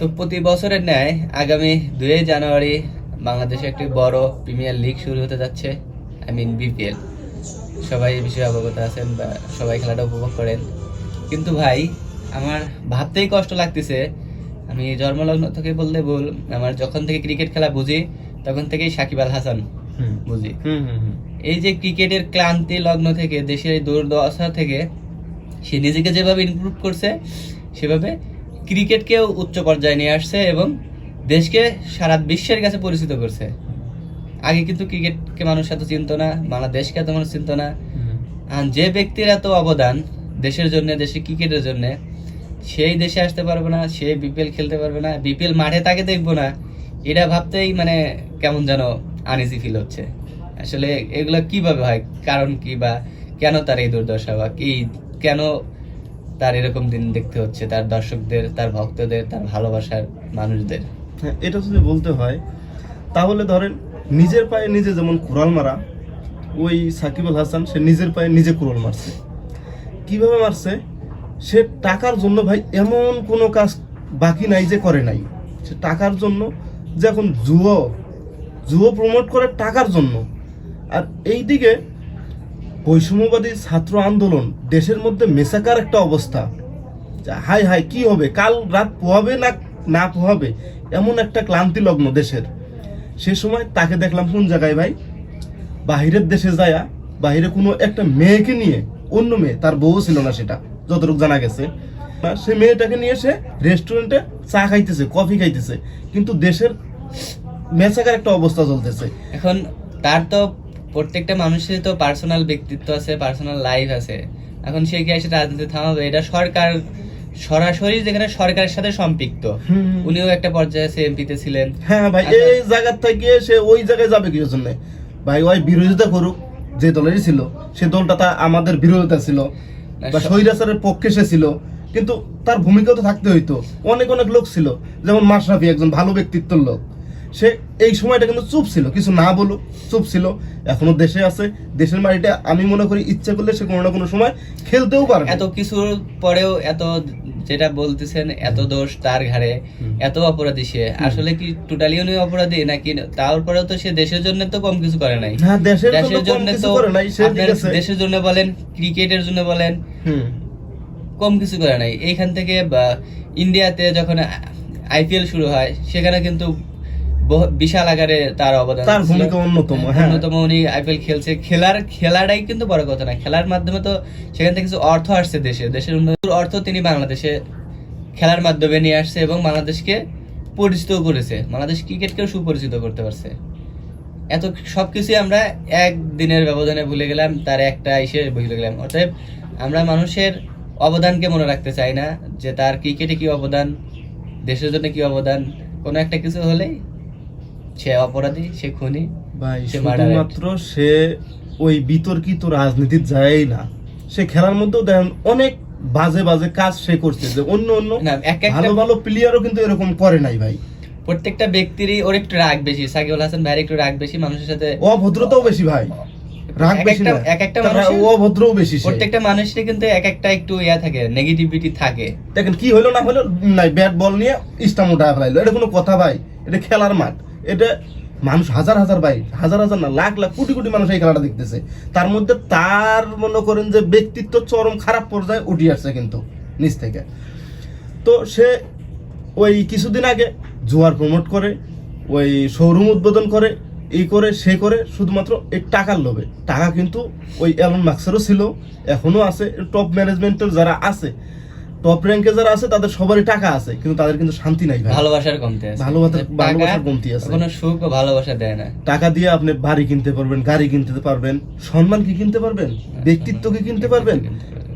তো প্রতি বছরের ন্যায় আগামী দুই জানুয়ারি বাংলাদেশে একটি বড় প্রিমিয়ার লিগ শুরু হতে যাচ্ছে আই মিন বিপিএল। সবাই এই বিষয়ে অবগত আছেন বা সবাই খেলাটা উপভোগ করেন। কিন্তু ভাই আমার ভাবতেই কষ্ট লাগতেছে। আমি জন্মলগ্ন থেকে বললে বল আমার যখন থেকে ক্রিকেট খেলা বুঝি তখন থেকেই সাকিব আল হাসান বুঝি। এই যে ক্রিকেটের ক্লান্তি লগ্ন থেকে দেশের দুর্দশা থেকে সে নিজেকে যেভাবে ইমপ্রুভ করছে সেভাবে ক্রিকেটকেও উচ্চ পর্যায়ে নিয়ে আসছে এবং দেশকে সারা বিশ্বের কাছে পরিচিত করছে। আগে কিন্তু ক্রিকেটকে মানুষ এত চিনত না বাংলাদেশকে এত মানুষ চিনত না। আর যে ব্যক্তির এত অবদান দেশের জন্য দেশের ক্রিকেটের জন্য সেই দেশে আসতে পারবে না সে বিপিএল খেলতে পারবে না বিপিএল মাঠে তাকে দেখব না এটা ভাবতেই মানে কেমন যেন আনইজি ফিল হচ্ছে। আসলে এগুলো কীভাবে হয় কারণ কি বা কেন তার এই দুর্দশা বা কি কেন তার এরকম দিন দেখতে হচ্ছে, তার দর্শকদের, তার ভক্তদের, তার ভালোবাসার মানুষদের। হ্যাঁ এটা যদি বলতে হয়, তাহলে ধরেন নিজের পায়ে নিজে যেমন কুড়াল মারা, ওই সাকিব আল হাসান, সে নিজের পায়ে নিজে কুড়াল মারছে। কীভাবে মারছে? সে টাকার জন্য ভাই এমন কোনো কাজ বাকি নাই যে করে নাই। সে টাকার জন্য যে এখন জুয়ো জুয়ো প্রমোট করে টাকার জন্য। আর এইদিকে বৈষম্যবাদী ছাত্র আন্দোলন দেশের মধ্যে মেসাকার একটা অবস্থা। হাই হাই কি হবে? কাল রাত পোহাবে না না পোহাবে? এমন একটা ক্লান্তি লগ্ন দেশের। সে সময় তাকে দেখলাম কোন জায়গায় ভাই? বাহিরের দেশে যায়া, বাহিরে কোনো একটা মেয়েকে নিয়ে, অন্য মেয়ে, তার বউ ছিল না সেটা, যতটুকু জানা গেছে। সে মেয়েটাকে নিয়ে সে রেস্টুরেন্টে চা খাইতেছে, কফি খাইতেছে। কিন্তু দেশের মেসাকার একটা অবস্থা চলতেছে। এখন তার তো প্রত্যেকটা মানুষের তো পার্সোনাল ব্যক্তিত্ব আছে পার্সোনাল লাইফ আছে। এখন সে কি এসে রাজনীতি থামাবে? এটা সরকার সরাসরি যেখানে সরকারের সাথে সম্পৃক্ত। উনিও একটা পর্যায়ে এমপিতে ছিলেন। হ্যাঁ ভাই আচ্ছা। এই জায়গার থেকে সে ওই জায়গায় যাবে কিসের জন্য? ভাই ওই বিরোধিতা করুক যে দলেরই ছিল সে দলটা তা আমাদের বিরোধিতা ছিল বা সব- স্বৈরাচারের পক্ষে সে ছিল কিন্তু তার ভূমিকা তো থাকতে হইতো। অনেক অনেক লোক ছিল যেমন মাশরাফি একজন ভালো ব্যক্তিত্বের লোক। সে এই সময়টা কিন্তু চুপ ছিল কিছু না বলুক চুপ ছিল। এখনও দেশে আছে দেশের মাটিটা আমি মনে করি ইচ্ছা করলে সে কোনো না কোনো সময় খেলতেও পারবে এত কিছুর পরেও এত যেটা বলতেছেন এত দোষ তার ঘাড়ে এত অপরাধী সে। আসলে কি টোটালি উনি অপরাধী নাকি তারপরেও তো সে দেশের জন্য তো কম কিছু করে নাই। হ্যাঁ দেশের জন্য তো দেশের জন্য বলেন ক্রিকেটের জন্য বলেন কম কিছু করে নাই। এইখান থেকে ইন্ডিয়াতে যখন আইপিএল শুরু হয় সেখানে কিন্তু বিশাল আকারে তার অবদান তার ভূমিকা অন্যতম, হ্যাঁ। অন্যতম উনি আইপিএল খেলছে। খেলার খেলাটাই কিন্তু বড় কথা না। খেলার মাধ্যমে তো সেখান থেকে কিছু অর্থ আসছে দেশে। দেশের উন্নতির অর্থ তিনি বাংলাদেশে খেলার মাধ্যমে নিয়ে আসছে এবং বাংলাদেশকে পরিচিত করেছে। বাংলাদেশ ক্রিকেটকেও সুপরিচিত করতে পারছে। এত সবকিছুই আমরা এক দিনের ব্যবধানে ভুলে গেলাম তার একটা এসে ভুলে গেলাম। অতএব আমরা মানুষের অবদানকে মনে রাখতে চাই না যে তার ক্রিকেটে কি অবদান দেশের জন্য কি অবদান কোনো একটা কিছু হলেই সে অপরাধী সে খুনি ভাই সে শুধুমাত্র সে ওই বিতর্কিত রাজনীতির যায় না সে খেলার মধ্যেও দেখেন অনেক বাজে বাজে কাজ সে করছে যে অন্য অন্য ভালো ভালো প্লেয়ারও কিন্তু এরকম করে নাই ভাই। প্রত্যেকটা ব্যক্তিরই ওর একটু রাগ বেশি সাকিবুল হাসান ভাইয়ের একটু রাগ বেশি মানুষের সাথে অভদ্রতাও বেশি ভাই রাগ বেশি একটা- না এক একটা তার অভদ্রও বেশি প্রত্যেকটা মানুষেরই কিন্তু এক একটা একটু ইয়া থাকে নেগেটিভিটি থাকে। দেখেন কি হলো না হলো নাই ব্যাট বল নিয়ে ইস্টাম উঠায় ফেলাইলো এটা কোনো কথা ভাই এটা খেলার মাঠ। এটা মানুষ হাজার হাজার ভাই, হাজার হাজার না, লাখ লাখ, কোটি কোটি মানুষ এই খেলাটা দেখতেছে। তার মধ্যে তার মনে করেন যে ব্যক্তিত্ব চরম খারাপ পর্যায়ে উঠে আসছে কিন্তু নিচ থেকে। তো সে ওই কিছুদিন আগে জুয়ার প্রমোট করে, ওই শোরুম উদ্বোধন করে এই করে, সে করে, শুধুমাত্র এই টাকার লোভে। টাকা কিন্তু ওই অ্যালন মার্কসেরও ছিল, এখনও আছে টপ ম্যানেজমেন্টের যারা আছে টপ র্যাঙ্কে যারা আছে তাদের সবারই টাকা আছে কিন্তু তাদের কিন্তু শান্তি নাই ভালোবাসার কমতি আছে। ভালোবাসার- ভালোবাসার কমতি আছে। কোনো সুখ ও ভালোবাসা দেয় না। টাকা দিয়ে আপনি বাড়ি কিনতে পারবেন গাড়ি কিনতে পারবেন সম্মান কি কিনতে পারবেন ব্যক্তিত্ব কি কিনতে পারবেন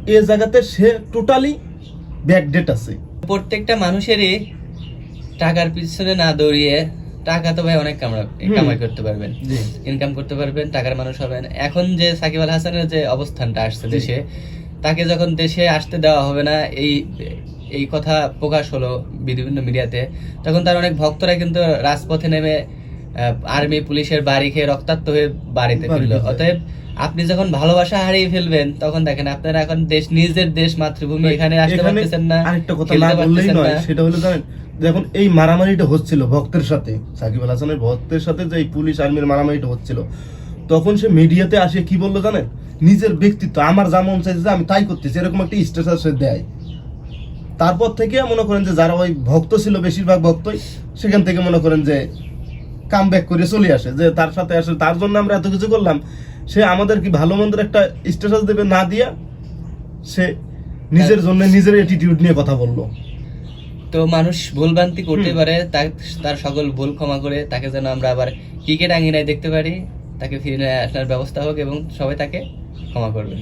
এ জায়গাতে সে টোটালি ব্যাকডেট আছে। প্রত্যেকটা মানুষেরই টাকার পিছনে না দৌড়িয়ে টাকা তো ভাই অনেক কামড়া কামাই করতে পারবেন। ইনকাম করতে পারবেন টাকার মানুষ হবেন। এখন যে সাকিব আল হাসানের যে অবস্থানটা আসছে দেশে তাকে যখন দেশে আসতে দেওয়া হবে না এই এই কথা প্রকাশ হলো বিভিন্ন মিডিয়াতে তখন তার অনেক ভক্তরা কিন্তু রাজপথে নেমে আর্মি পুলিশের বাড়ি খেয়ে রক্তাক্ত হয়ে বাড়িতে বাড়ি ফিরলো। অতএব আপনি যখন ভালোবাসা হারিয়ে ফেলবেন তখন দেখেন আপনারা এখন দেশ নিজের দেশ মাতৃভূমি এখানে আসতে পারতেছেন না আরেকটা কথা না বললেই নয় সেটা হলো জানেন যখন এই মারামারিটা হচ্ছিল ভক্তের সাথে সাকিব আল হাসানের ভক্তের সাথে যে এই পুলিশ আর্মির মারামারিটা হচ্ছিল তখন সে মিডিয়াতে আসে কি বলল জানেন? নিজের ব্যক্তিত্ব আমার যা মন চাইছে যে আমি তাই করতেছি এরকম একটা স্ট্যাটাস দেয়। তারপর থেকে মনে করেন যে যারা ওই ভক্ত ছিল বেশিরভাগ ভক্তই সেখান থেকে মনে করেন যে কাম ব্যাক করে চলে আসে যে তার সাথে আসে তার জন্য আমরা এত কিছু করলাম। সে আমাদের কি ভালো মন্দের একটা স্ট্যাটাস দেবে না দিয়া সে নিজের জন্য নিজের অ্যাটিটিউড নিয়ে কথা বলল। তো মানুষ ভুলভ্রান্তি করতে পারে তার- সকল ভুল ক্ষমা করে তাকে যেন আমরা আবার ক্রিকেট আঙ্গিনায় দেখতে পারি তাকে ফিরে আসার ব্যবস্থা হোক এবং সবাই তাকে ক্ষমা করবেন।